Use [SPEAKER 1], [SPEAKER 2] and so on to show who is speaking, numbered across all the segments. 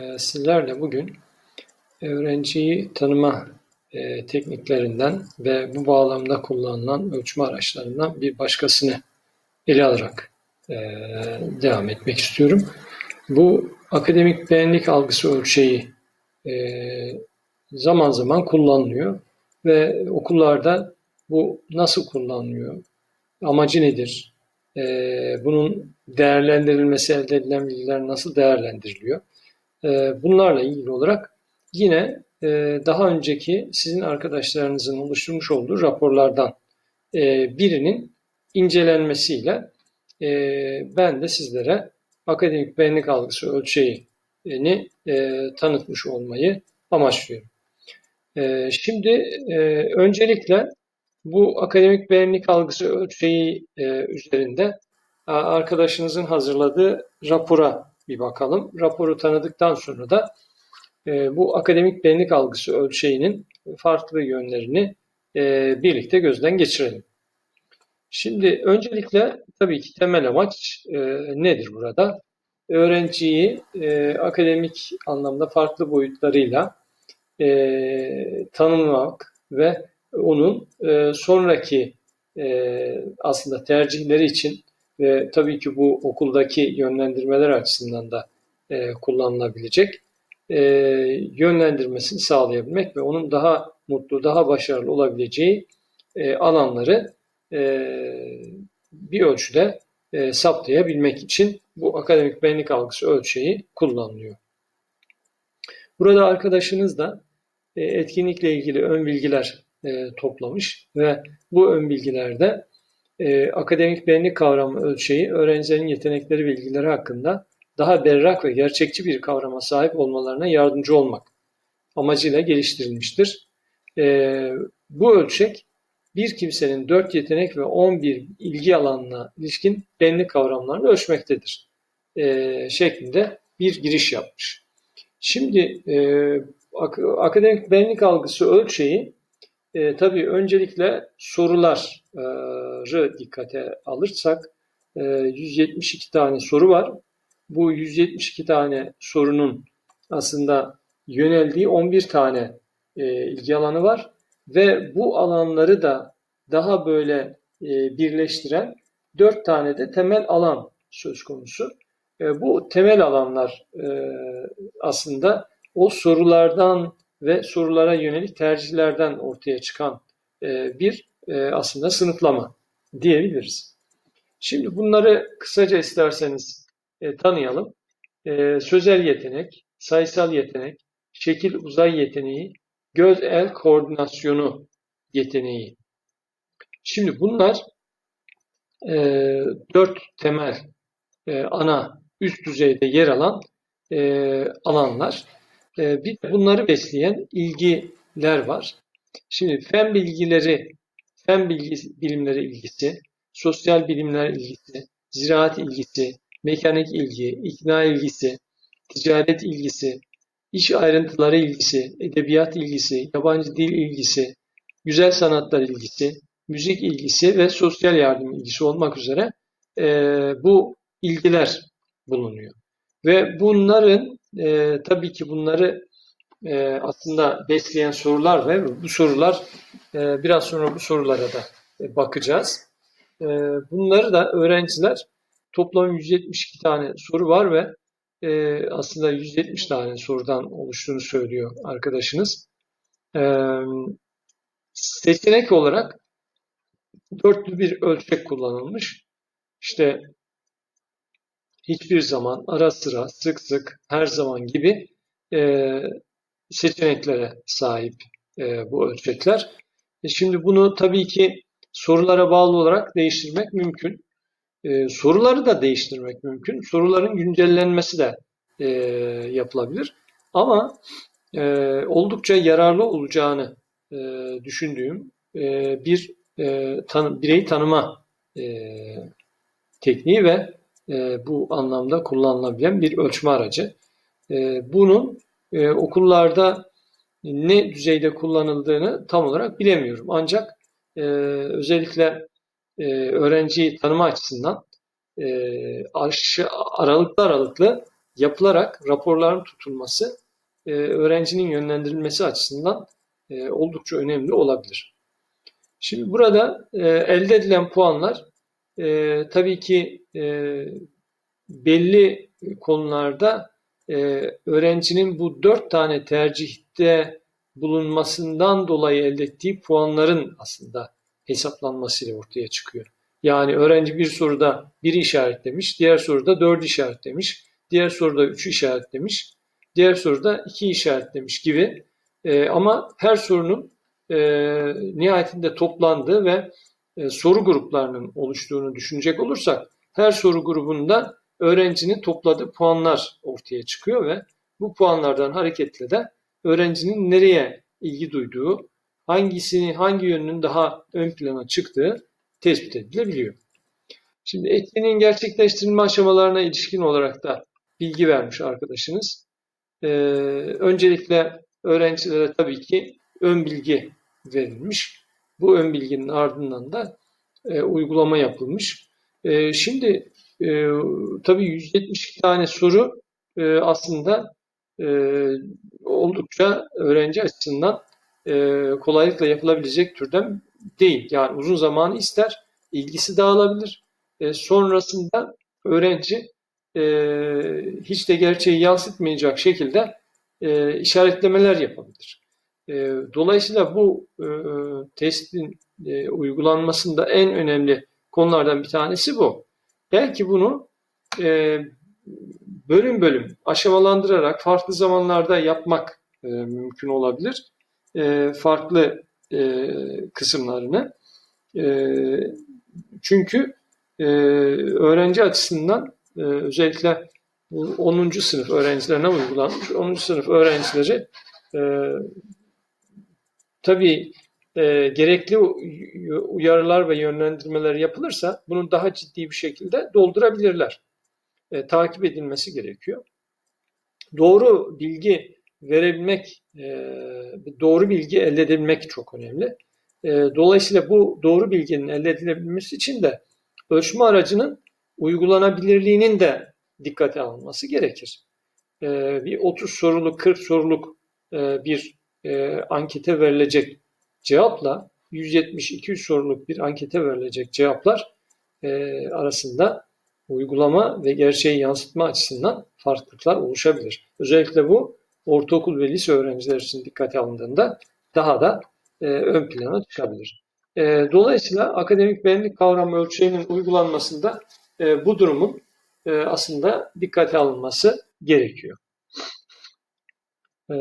[SPEAKER 1] Ee, Sizlerle bugün öğrenciyi tanıma e, tekniklerinden ve bu bağlamda kullanılan ölçme araçlarından bir başkasını ele alarak e, devam etmek istiyorum. Bu akademik beğenilik algısı ölçeği e, zaman zaman kullanılıyor ve okullarda bu nasıl kullanılıyor, amacı nedir, bunun değerlendirilmesi, elde edilen bilgiler nasıl değerlendiriliyor? E, bunlarla ilgili olarak yine e, daha önceki sizin arkadaşlarınızın oluşturmuş olduğu raporlardan e, birinin incelenmesiyle e, ben de sizlere akademik beğenilik algısı ölçeğini tanıtmış olmayı amaçlıyorum. Şimdi öncelikle bu akademik beğenilik algısı ölçeği üzerinde arkadaşınızın hazırladığı rapora bir bakalım. Raporu tanıdıktan sonra da e, bu akademik beğenilik algısı ölçeğinin farklı yönlerini e, birlikte gözden geçirelim. Şimdi öncelikle tabii ki temel amaç e, nedir burada? Öğrenciyi e, akademik anlamda farklı boyutlarıyla e, tanımlamak ve onun e, sonraki e, aslında tercihleri için ve tabii ki bu okuldaki yönlendirmeler açısından da e, kullanılabilecek e, yönlendirmesini sağlayabilmek ve onun daha mutlu, daha başarılı olabileceği e, alanları e, bir ölçüde e, saptayabilmek için bu akademik benlik algısı ölçeği kullanılıyor. Burada arkadaşınız da e, etkinlikle ilgili ön bilgiler e, toplamış ve bu ön bilgilerde e, akademik benlik kavramı ölçeği öğrencilerin yetenekleri ve ilgileri hakkında daha berrak ve gerçekçi bir kavrama sahip olmalarına yardımcı olmak amacıyla geliştirilmiştir. E, bu ölçek bir kimsenin 4 yetenek ve 11 ilgi alanına ilişkin benlik kavramlarını ölçmektedir. E, şeklinde bir giriş yapmış. Şimdi e, ak akademik benlik algısı ölçeği e, tabii öncelikle soruları dikkate alırsak e, 172 tane soru var. Bu 172 tane sorunun aslında yöneldiği 11 tane e, ilgi alanı var ve bu alanları da daha böyle e, birleştiren 4 tane de temel alan söz konusu. E, bu temel alanlar e, aslında o sorulardan ve sorulara yönelik tercihlerden ortaya çıkan e, bir e, aslında sınıflama diyebiliriz. Şimdi bunları kısaca isterseniz e, tanıyalım. Sözel yetenek, sayısal yetenek, şekil uzay yeteneği, göz el koordinasyonu yeteneği. Şimdi bunlar dört temel ana üst düzeyde yer alan alanlar. Ee, bir bunları besleyen ilgiler var. Şimdi fen bilgileri, fen bilgi, bilimleri ilgisi, sosyal bilimler ilgisi, ziraat ilgisi, mekanik ilgi, ikna ilgisi, ticaret ilgisi, iş ayrıntıları ilgisi, edebiyat ilgisi, yabancı dil ilgisi, güzel sanatlar ilgisi, müzik ilgisi ve sosyal yardım ilgisi olmak üzere e, bu ilgiler bulunuyor. Ve bunların e, tabii ki bunları e, aslında besleyen sorular ve bu sorular e, biraz sonra bu sorulara da e, bakacağız. E, bunları da öğrenciler toplam 172 tane soru var ve e, aslında 170 tane sorudan oluştuğunu söylüyor arkadaşınız. E, seçenek olarak dörtlü bir ölçek kullanılmış. İşte hiçbir zaman, ara sıra, sık sık, her zaman gibi e, seçeneklere sahip e, bu ölçekler. E şimdi bunu tabii ki sorulara bağlı olarak değiştirmek mümkün. E, soruları da değiştirmek mümkün. Soruların güncellenmesi de e, yapılabilir. Ama e, oldukça yararlı olacağını e, düşündüğüm e, bir e, tan bireyi tanıma e, tekniği ve e, bu anlamda kullanılabilen bir ölçme aracı. E, bunun e, okullarda ne düzeyde kullanıldığını tam olarak bilemiyorum. Ancak e, özellikle e, öğrenciyi tanıma açısından e, aşı, aralıklı aralıklı yapılarak raporların tutulması e, öğrencinin yönlendirilmesi açısından e, oldukça önemli olabilir. Şimdi burada e, elde edilen puanlar e, tabii ki e, belli konularda e, öğrencinin bu dört tane tercihte bulunmasından dolayı elde ettiği puanların aslında hesaplanmasıyla ortaya çıkıyor. Yani öğrenci bir soruda bir işaretlemiş, diğer soruda dört işaretlemiş, diğer soruda üç işaretlemiş, diğer soruda iki işaretlemiş gibi. E, ama her sorunun e, nihayetinde toplandığı ve e, soru gruplarının oluştuğunu düşünecek olursak her soru grubunda öğrencinin topladığı puanlar ortaya çıkıyor ve bu puanlardan hareketle de öğrencinin nereye ilgi duyduğu, hangisini, hangi yönünün daha ön plana çıktığı tespit edilebiliyor. Şimdi etkinliğin gerçekleştirilme aşamalarına ilişkin olarak da bilgi vermiş arkadaşınız. Ee, öncelikle öğrencilere tabii ki ön bilgi verilmiş. Bu ön bilginin ardından da e, uygulama yapılmış. E, şimdi e, tabii 172 tane soru e, aslında e, oldukça öğrenci açısından e, kolaylıkla yapılabilecek türden değil. Yani uzun zamanı ister, ilgisi dağılabilir. E, sonrasında öğrenci e, hiç de gerçeği yansıtmayacak şekilde e, işaretlemeler yapabilir. E, dolayısıyla bu e, testin e, uygulanmasında en önemli konulardan bir tanesi bu. Belki bunu e, bölüm bölüm aşamalandırarak farklı zamanlarda yapmak e, mümkün olabilir. E, farklı e, kısımlarını. E, çünkü e, öğrenci açısından e, özellikle 10. sınıf öğrencilerine uygulanmış. 10. sınıf öğrencileri e, tabii e, gerekli uyarılar ve yönlendirmeler yapılırsa bunu daha ciddi bir şekilde doldurabilirler. E, takip edilmesi gerekiyor. Doğru bilgi verebilmek, e, doğru bilgi elde edebilmek çok önemli. E, dolayısıyla bu doğru bilginin elde edilebilmesi için de ölçme aracının uygulanabilirliğinin de dikkate alınması gerekir. E, bir 30 soruluk, 40 soruluk e, bir e, ankete verilecek cevapla 170-200 soruluk bir ankete verilecek cevaplar e, arasında uygulama ve gerçeği yansıtma açısından farklılıklar oluşabilir. Özellikle bu ortaokul ve lise öğrenciler için dikkate alındığında daha da e, ön plana çıkabilir. E, dolayısıyla akademik benlik kavramı ölçeğinin uygulanmasında e, bu durumun e, aslında dikkate alınması gerekiyor. E,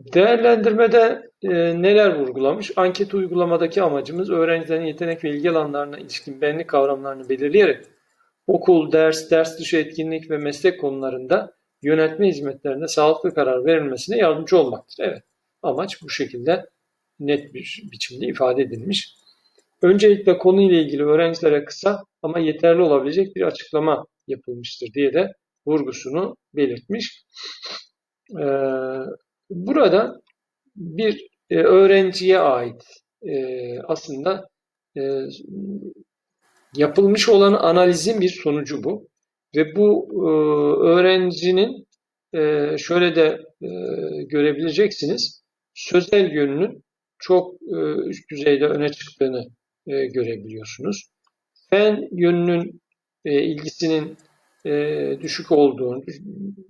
[SPEAKER 1] Değerlendirmede e, neler vurgulamış? Anket uygulamadaki amacımız öğrencilerin yetenek ve ilgi alanlarına ilişkin benlik kavramlarını belirleyerek okul, ders, ders dışı etkinlik ve meslek konularında yönetme hizmetlerinde sağlıklı karar verilmesine yardımcı olmaktır. Evet, amaç bu şekilde net bir biçimde ifade edilmiş. Öncelikle konuyla ilgili öğrencilere kısa ama yeterli olabilecek bir açıklama yapılmıştır diye de vurgusunu belirtmiş. Ee, Burada bir e, öğrenciye ait e, aslında e, yapılmış olan analizin bir sonucu bu. Ve bu e, öğrencinin şöyle de görebileceksiniz. Sözel yönünün çok üst düzeyde öne çıktığını görebiliyorsunuz. Fen yönünün ilgisinin düşük olduğunu,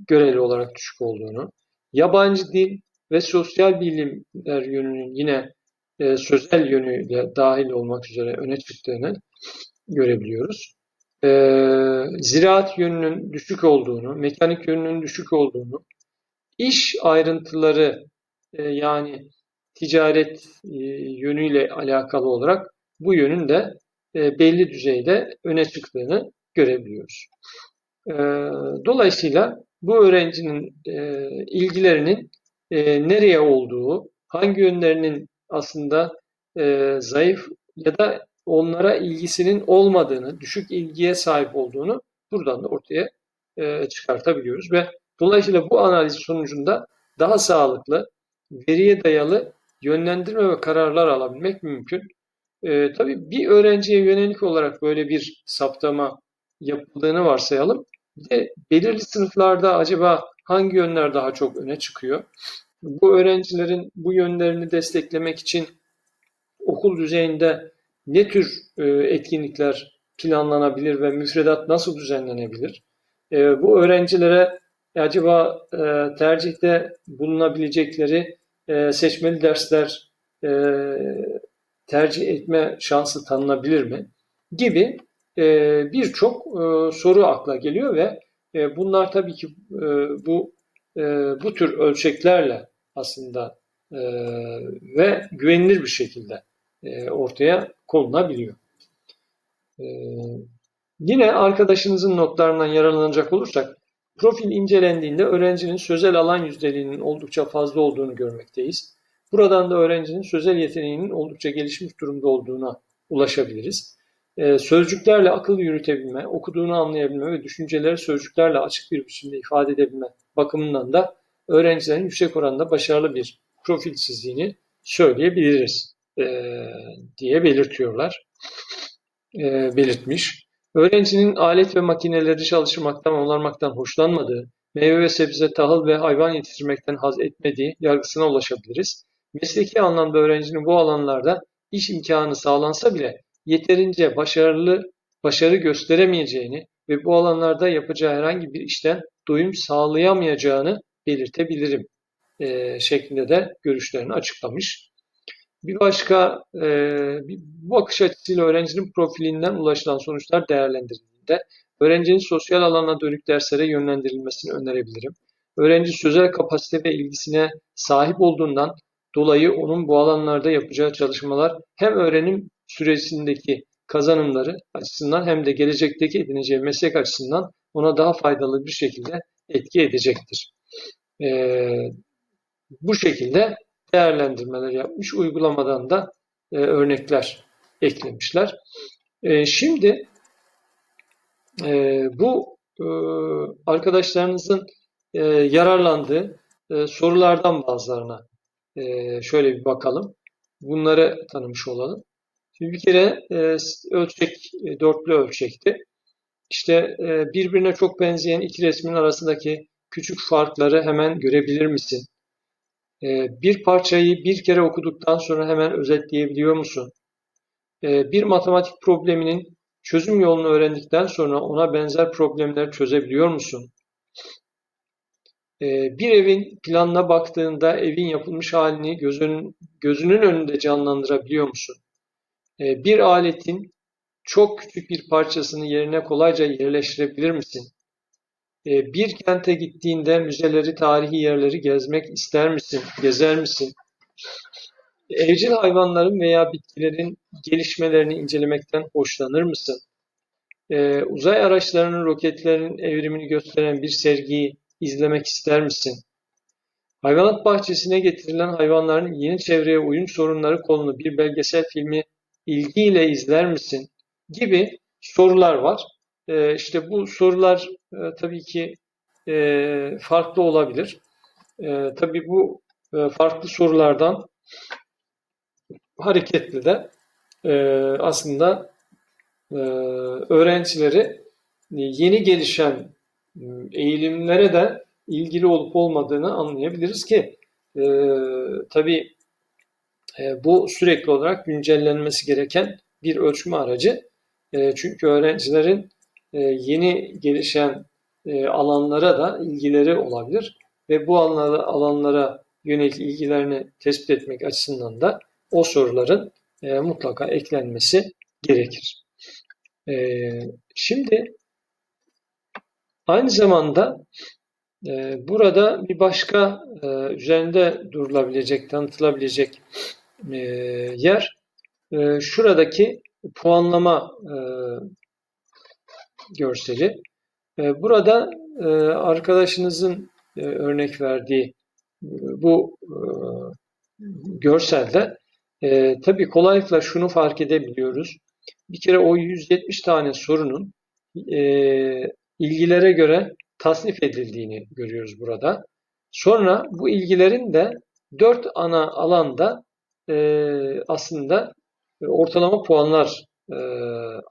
[SPEAKER 1] göreli olarak düşük olduğunu, yabancı dil ve sosyal bilimler yönünün yine e, sözel yönüyle dahil olmak üzere öne çıktığını görebiliyoruz. E, ziraat yönünün düşük olduğunu, mekanik yönünün düşük olduğunu, iş ayrıntıları e, yani ticaret e, yönüyle alakalı olarak bu yönün de e, belli düzeyde öne çıktığını görebiliyoruz. E, dolayısıyla bu öğrencinin e, ilgilerinin e, nereye olduğu, hangi yönlerinin aslında e, zayıf ya da onlara ilgisinin olmadığını, düşük ilgiye sahip olduğunu buradan da ortaya e, çıkartabiliyoruz ve dolayısıyla bu analiz sonucunda daha sağlıklı, veriye dayalı yönlendirme ve kararlar alabilmek mümkün. E, tabii bir öğrenciye yönelik olarak böyle bir saptama yapıldığını varsayalım. De belirli sınıflarda acaba hangi yönler daha çok öne çıkıyor? Bu öğrencilerin bu yönlerini desteklemek için okul düzeyinde ne tür e, etkinlikler planlanabilir ve müfredat nasıl düzenlenebilir? E, bu öğrencilere acaba e, tercihte bulunabilecekleri seçmeli dersler tercih etme şansı tanınabilir mi? Gibi birçok soru akla geliyor ve bunlar tabii ki bu bu tür ölçeklerle aslında ve güvenilir bir şekilde ortaya konulabiliyor. Yine arkadaşınızın notlarından yararlanacak olursak profil incelendiğinde öğrencinin sözel alan yüzdeliğinin oldukça fazla olduğunu görmekteyiz. Buradan da öğrencinin sözel yeteneğinin oldukça gelişmiş durumda olduğuna ulaşabiliriz. Sözcüklerle akıl yürütebilme, okuduğunu anlayabilme ve düşünceleri sözcüklerle açık bir biçimde ifade edebilme bakımından da öğrencilerin yüksek oranda başarılı bir profil çizdiğini söyleyebiliriz diye belirtiyorlar, belirtmiş. Öğrencinin alet ve makineleri çalıştırmaktan, onarmaktan hoşlanmadığı, meyve ve sebze, tahıl ve hayvan yetiştirmekten haz etmediği yargısına ulaşabiliriz. Mesleki anlamda öğrencinin bu alanlarda iş imkanı sağlansa bile yeterince başarılı başarı gösteremeyeceğini ve bu alanlarda yapacağı herhangi bir işten doyum sağlayamayacağını belirtebilirim e, şeklinde de görüşlerini açıklamış. Bir başka e, bu bakış açısıyla öğrencinin profilinden ulaşılan sonuçlar değerlendirildiğinde öğrencinin sosyal alana dönük derslere yönlendirilmesini önerebilirim. Öğrenci sözel kapasite ve ilgisine sahip olduğundan dolayı onun bu alanlarda yapacağı çalışmalar hem öğrenim süresindeki kazanımları açısından hem de gelecekteki edineceği meslek açısından ona daha faydalı bir şekilde etki edecektir. Ee, bu şekilde değerlendirmeler yapmış. Uygulamadan da e, örnekler eklemişler. E, şimdi e, bu e, arkadaşlarınızın e, yararlandığı e, sorulardan bazılarına e, şöyle bir bakalım. Bunları tanımış olalım. Şimdi bir kere e, ölçek e, dörtlü ölçekti. İşte e, birbirine çok benzeyen iki resmin arasındaki küçük farkları hemen görebilir misin? Ee, bir parçayı bir kere okuduktan sonra hemen özetleyebiliyor musun? Ee, bir matematik probleminin çözüm yolunu öğrendikten sonra ona benzer problemler çözebiliyor musun? Ee, bir evin planına baktığında evin yapılmış halini gözünün, gözünün önünde canlandırabiliyor musun? Bir aletin çok küçük bir parçasını yerine kolayca yerleştirebilir misin? E, bir kente gittiğinde müzeleri, tarihi yerleri gezmek ister misin? Gezer misin? Evcil hayvanların veya bitkilerin gelişmelerini incelemekten hoşlanır mısın? Ee, uzay araçlarının roketlerin evrimini gösteren bir sergiyi izlemek ister misin? Hayvanat bahçesine getirilen hayvanların yeni çevreye uyum sorunları konulu bir belgesel filmi ilgiyle izler misin? Gibi sorular var. Ee, işte bu sorular e, tabii ki e, farklı olabilir. E, tabii bu e, farklı sorulardan hareketli de e, aslında e, öğrencileri yeni gelişen e, eğilimlere de ilgili olup olmadığını anlayabiliriz ki e, tabii e, bu sürekli olarak güncellenmesi gereken bir ölçme aracı. E, çünkü öğrencilerin e, yeni gelişen e, alanlara da ilgileri olabilir ve bu alanlara, alanlara yönelik ilgilerini tespit etmek açısından da o soruların e, mutlaka eklenmesi gerekir. Şimdi aynı zamanda burada bir başka üzerinde durulabilecek, tanıtılabilecek yer şuradaki puanlama görseli. Ee, burada e, arkadaşınızın e, örnek verdiği e, bu görselde tabii kolaylıkla şunu fark edebiliyoruz. Bir kere o 170 tane sorunun ilgilere göre tasnif edildiğini görüyoruz burada. Sonra bu ilgilerin de dört ana alanda aslında ortalama puanlar,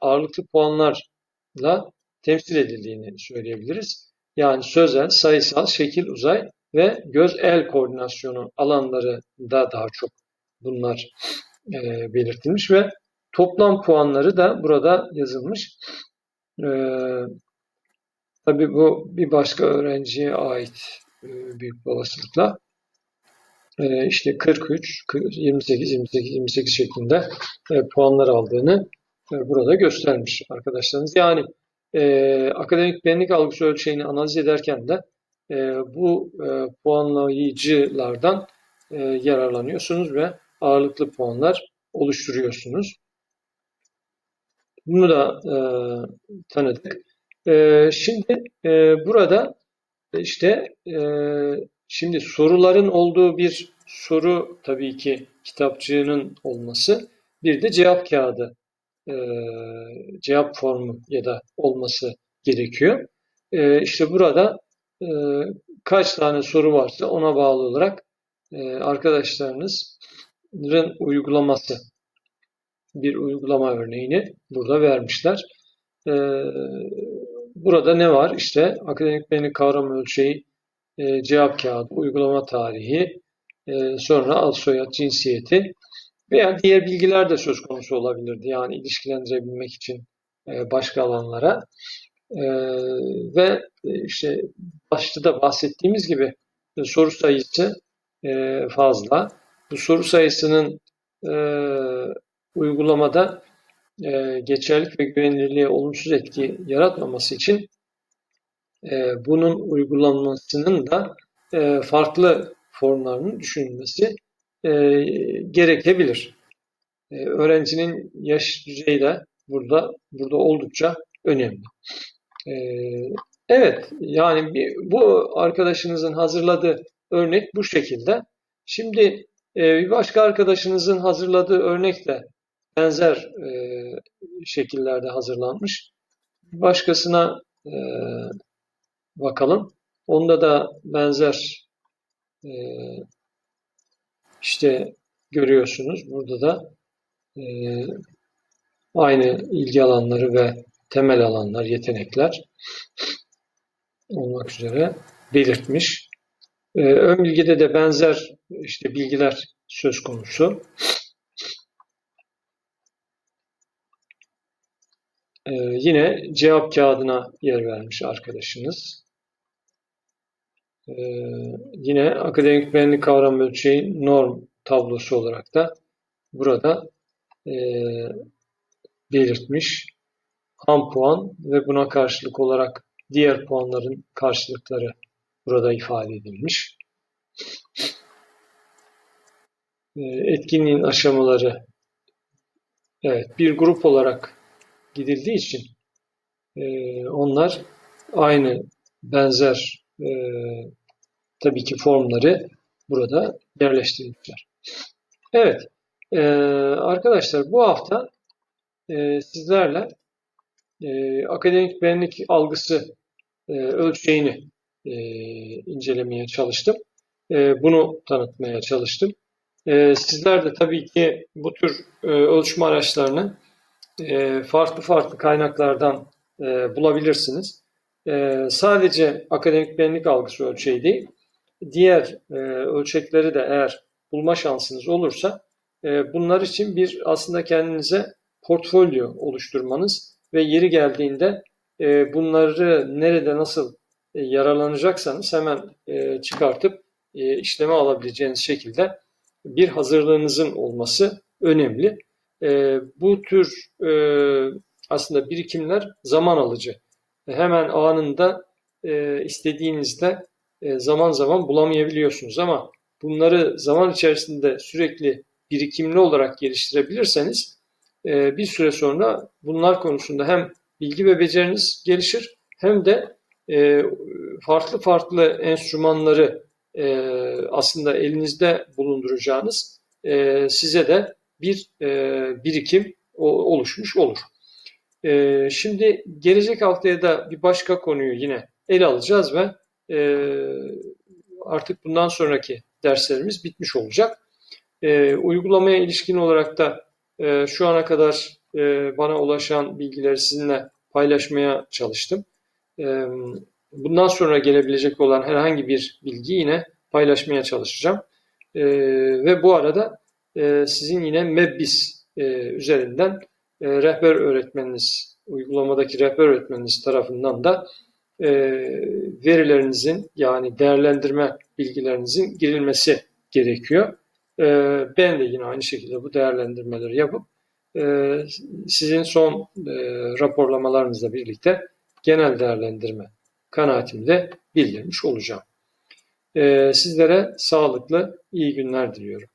[SPEAKER 1] ağırlıklı puanlarla temsil edildiğini söyleyebiliriz. Yani sözel, sayısal, şekil, uzay ve göz-el koordinasyonu alanlarında daha çok bunlar e, belirtilmiş ve toplam puanları da burada yazılmış. E, tabii bu bir başka öğrenciye ait e, büyük olasılıkla. E, işte 43, 28, 28, 28 şeklinde e, puanlar aldığını e, burada göstermiş arkadaşlarınız. Yani akademik benlik algısı ölçeğini analiz ederken de bu puanlayıcılardan yararlanıyorsunuz ve ağırlıklı puanlar oluşturuyorsunuz. Bunu da tanıdık. Şimdi burada işte şimdi soruların olduğu bir soru tabii ki kitapçığının olması bir de cevap kağıdı e, cevap formu ya da olması gerekiyor. E, işte burada e, kaç tane soru varsa ona bağlı olarak e, arkadaşlarınızın uygulaması bir uygulama örneğini burada vermişler. E, burada ne var? İşte akademik benlik kavram ölçeği, e, cevap kağıdı, uygulama tarihi, e, sonra ad soyad cinsiyeti veya diğer bilgiler de söz konusu olabilirdi. Yani ilişkilendirebilmek için e, başka alanlara. E, ve e, işte başta da bahsettiğimiz gibi soru sayısı fazla. Bu soru sayısının uygulamada geçerlik ve güvenilirliğe olumsuz etki yaratmaması için bunun uygulanmasının da farklı formlarının düşünülmesi gerekebilir. öğrencinin yaş düzeyi de burada burada oldukça önemli. evet, yani bu arkadaşınızın hazırladığı örnek bu şekilde. Şimdi bir başka arkadaşınızın hazırladığı örnek de benzer şekillerde hazırlanmış. Başkasına bakalım. Onda da benzer işte görüyorsunuz burada da e, aynı ilgi alanları ve temel alanlar, yetenekler olmak üzere belirtmiş. E, ön bilgide de benzer işte bilgiler söz konusu. E, yine cevap kağıdına yer vermiş arkadaşınız. Ee, yine akademik benlik kavram ölçeği norm tablosu olarak da burada e, belirtmiş. Ham puan ve buna karşılık olarak diğer puanların karşılıkları burada ifade edilmiş. E, etkinliğin aşamaları evet bir grup olarak gidildiği için e, onlar aynı benzer e, tabii ki formları burada yerleştirilmişler. Evet, e, arkadaşlar bu hafta e, sizlerle e, akademik benlik algısı e, ölçeğini e, incelemeye çalıştım. E, bunu tanıtmaya çalıştım. E, sizler de tabii ki bu tür e, ölçme araçlarını e, farklı farklı kaynaklardan e, bulabilirsiniz. E, sadece akademik benlik algısı ölçeği değil, diğer e, ölçekleri de eğer bulma şansınız olursa e, bunlar için bir aslında kendinize portfolyo oluşturmanız ve yeri geldiğinde e, bunları nerede nasıl e, yararlanacaksanız hemen e, çıkartıp e, işleme alabileceğiniz şekilde bir hazırlığınızın olması önemli. E, bu tür e, aslında birikimler zaman alıcı. Hemen anında e, istediğinizde zaman zaman bulamayabiliyorsunuz ama bunları zaman içerisinde sürekli birikimli olarak geliştirebilirseniz e, bir süre sonra bunlar konusunda hem bilgi ve beceriniz gelişir hem de e, farklı farklı enstrümanları aslında elinizde bulunduracağınız size de bir birikim oluşmuş olur. Şimdi gelecek haftaya da bir başka konuyu yine ele alacağız ve ee, artık bundan sonraki derslerimiz bitmiş olacak. E, uygulamaya ilişkin olarak da e, şu ana kadar e, bana ulaşan bilgileri sizinle paylaşmaya çalıştım. Ee, bundan sonra gelebilecek olan herhangi bir bilgi yine paylaşmaya çalışacağım. Ee, ve bu arada e, sizin yine Mebbis e, üzerinden e, rehber öğretmeniniz, uygulamadaki rehber öğretmeniniz tarafından da e, verilerinizin yani değerlendirme bilgilerinizin girilmesi gerekiyor. E, ben de yine aynı şekilde bu değerlendirmeleri yapıp e, sizin son e, raporlamalarınızla birlikte genel değerlendirme kanaatimi de bildirmiş olacağım. E, sizlere sağlıklı, iyi günler diliyorum.